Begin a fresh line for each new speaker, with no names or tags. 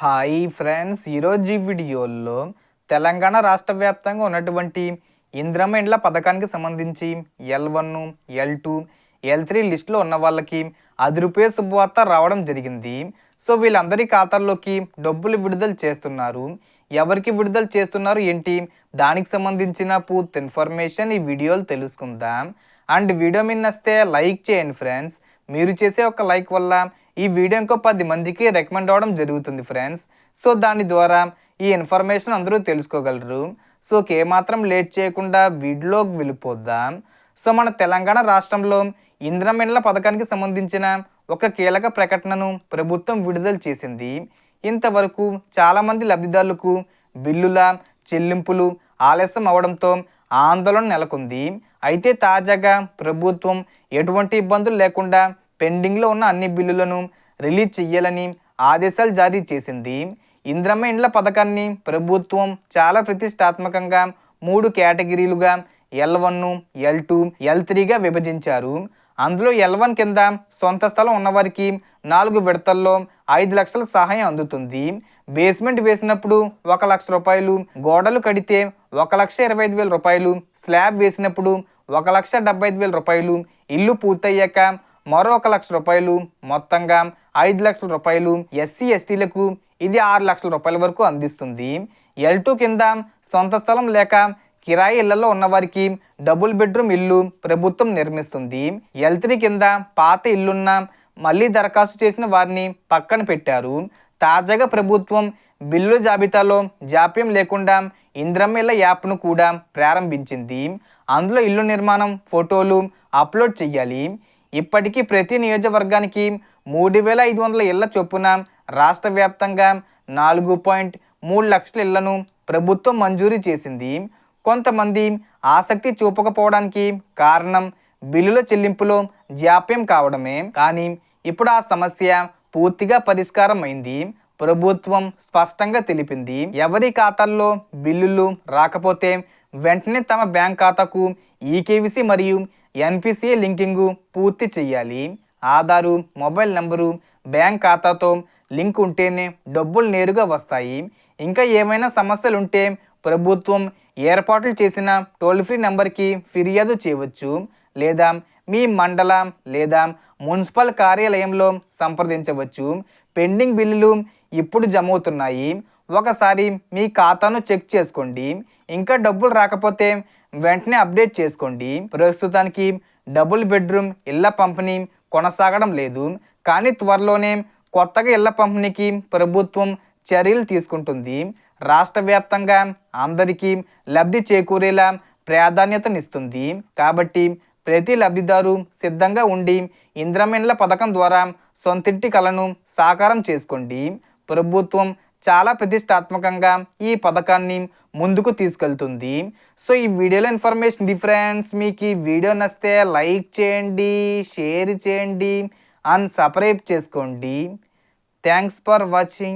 Hi friends ఈరోజు ఈ వీడియోలో తెలంగాణ రాష్ట్ర వ్యాప్తంగా ఉన్నటువంటి ఇంద్రమ ఇండ్ల పథకానికి సంబంధించి L one L two L three లిస్టులో ఉన్న వాళ్ళకి అది రూపాయ శుభవార్త రావడం జరిగింది. సో వీళ్ళందరి ఖాతాల్లోకి డబ్బులు విడుదల చేస్తున్నారు. ఎవరికి విడుదల చేస్తున్నారు ఏంటి? దానికి సంబంధించిన పూర్తి ఇన్ఫర్మేషన్ ఈ వీడియోలు తెలుసుకుందాం. అండ్ వీడియో మీద లైక్ చేయండి ఫ్రెండ్స్. మీరు చేసే ఒక లైక్ వల్ల ఈ వీడియో ఇంకో పది మందికి రికమెండ్ అవ్వడం జరుగుతుంది ఫ్రెండ్స్ సో దాని ద్వారా ఈ ఇన్ఫర్మేషన్ అందరూ తెలుసుకోగలరు. సో ఏమాత్రం లేట్ చేయకుండా వీడియోలోకి వెళ్ళిపోద్దాం సో మన తెలంగాణ రాష్ట్రంలో ఇంద్రమిండ్ల పథకానికి సంబంధించిన ఒక కీలక ప్రకటనను ప్రభుత్వం విడుదల చేసింది. ఇంతవరకు చాలామంది లబ్ధిదారులకు బిల్లుల చెల్లింపులు ఆలస్యం అవడంతో ఆందోళన నెలకొంది. అయితే తాజాగా ప్రభుత్వం ఎటువంటి ఇబ్బందులు లేకుండా పెండింగ్లో ఉన్న అన్ని బిల్లులను రిలీజ్ చేయాలని ఆదేశాలు జారీ చేసింది. ఇంద్రమ్మ ఇండ్ల పథకాన్ని ప్రభుత్వం చాలా ప్రతిష్టాత్మకంగా మూడు కేటగిరీలుగా L one L two L త్రీగా విభజించారు. అందులో ఎల్ వన్ కింద సొంత స్థలం ఉన్నవారికి నాలుగు విడతల్లో ఐదు లక్షల సహాయం అందుతుంది. బేస్మెంట్ వేసినప్పుడు ఒక లక్ష రూపాయలు గోడలు కడితే ఒక లక్ష ఇరవై ఐదు వేల రూపాయలు స్లాబ్ వేసినప్పుడు ఒక లక్ష డెబ్బై ఐదు వేల రూపాయలు ఇల్లు పూర్తయ్యాక మరో ఒక లక్ష రూపాయలు మొత్తంగా ఐదు లక్షల రూపాయలు ఎస్సీ ఎస్టీలకు ఇది ఆరు లక్షల రూపాయల వరకు అందిస్తుంది. ఎల్ టూ కింద సొంత స్థలం లేక కిరాయి ఇళ్ళలో ఉన్నవారికి డబుల్ బెడ్రూమ్ ఇల్లు ప్రభుత్వం నిర్మిస్తుంది. ఎల్ త్రీ కింద పాత ఇల్లున్న మళ్ళీ దరఖాస్తు చేసిన వారిని పక్కన పెట్టారు. తాజాగా ప్రభుత్వం బిల్లు జాబితాలో జాప్యం లేకుండా ఇంద్రమిళ్ళ యాప్ను కూడా ప్రారంభించింది. అందులో ఇల్లు నిర్మాణం ఫోటోలు అప్లోడ్ చేయాలి. ఇప్పటికీ ప్రతి నియోజకవర్గానికి మూడు వేల ఐదు వందల ఇళ్ళ చొప్పున రాష్ట్ర వ్యాప్తంగా నాలుగు పాయింట్ మూడు లక్షల ఇళ్ళను ప్రభుత్వం మంజూరు చేసింది. కొంతమంది ఆసక్తి చూపకపోవడానికి కారణం బిల్లుల చెల్లింపులో జాప్యం కావడమే. కానీ ఇప్పుడు ఆ సమస్య పూర్తిగా పరిష్కారం అయింది ప్రభుత్వం స్పష్టంగా తెలిపింది. ఎవరి ఖాతాల్లో బిల్లులు రాకపోతే వెంటనే తమ బ్యాంక్ ఖాతాకు ఈకేవిసి మరియు ఎన్పిసి లింకింగు పూర్తి చేయాలి ఆధారు మొబైల్ నంబరు బ్యాంక్ ఖాతాతో లింక్ ఉంటేనే డబ్బులు నేరుగా వస్తాయి. ఇంకా ఏమైనా సమస్యలు ఉంటే ప్రభుత్వం ఏర్పాట్లు చేసిన టోల్ ఫ్రీ నెంబర్కి ఫిర్యాదు చేయవచ్చు. లేదా మీ మండల లేదా మున్సిపల్ కార్యాలయంలో సంప్రదించవచ్చు. పెండింగ్ బిల్లులు ఇప్పుడు జమ అవుతున్నాయి ఒకసారి మీ ఖాతాను చెక్ చేసుకోండి. ఇంకా డబ్బులు రాకపోతే వెంటనే అప్డేట్ చేసుకోండి. ప్రస్తుతానికి డబుల్ బెడ్రూమ్ ఇళ్ళ పంపిణీ కొనసాగడం లేదు. కానీ త్వరలోనే కొత్తగా ఇళ్ళ పంపిణీకి ప్రభుత్వం చర్యలు తీసుకుంటుంది. రాష్ట్ర వ్యాప్తంగా అందరికీ లబ్ధి చేకూరేలా ప్రాధాన్యతనిస్తుంది. కాబట్టి ప్రతి లబ్ధిదారు సిద్ధంగా ఉండి ఇంద్రమిండ్ల పథకం ద్వారా సొంతింటి కలను సాకారం చేసుకోండి. ప్రభుత్వం చాలా ప్రతిష్టాత్మకంగా ఈ పథకాన్ని ముందుకు తీసుకెళ్తుంది. సో ఈ వీడియోలో ఇన్ఫర్మేషన్ డిఫరెన్స్ మీకు ఈ వీడియో నచ్చితే లైక్ చేయండి షేర్ చేయండి అండ్ సబ్స్క్రైబ్ చేసుకోండి. Thanks for watching.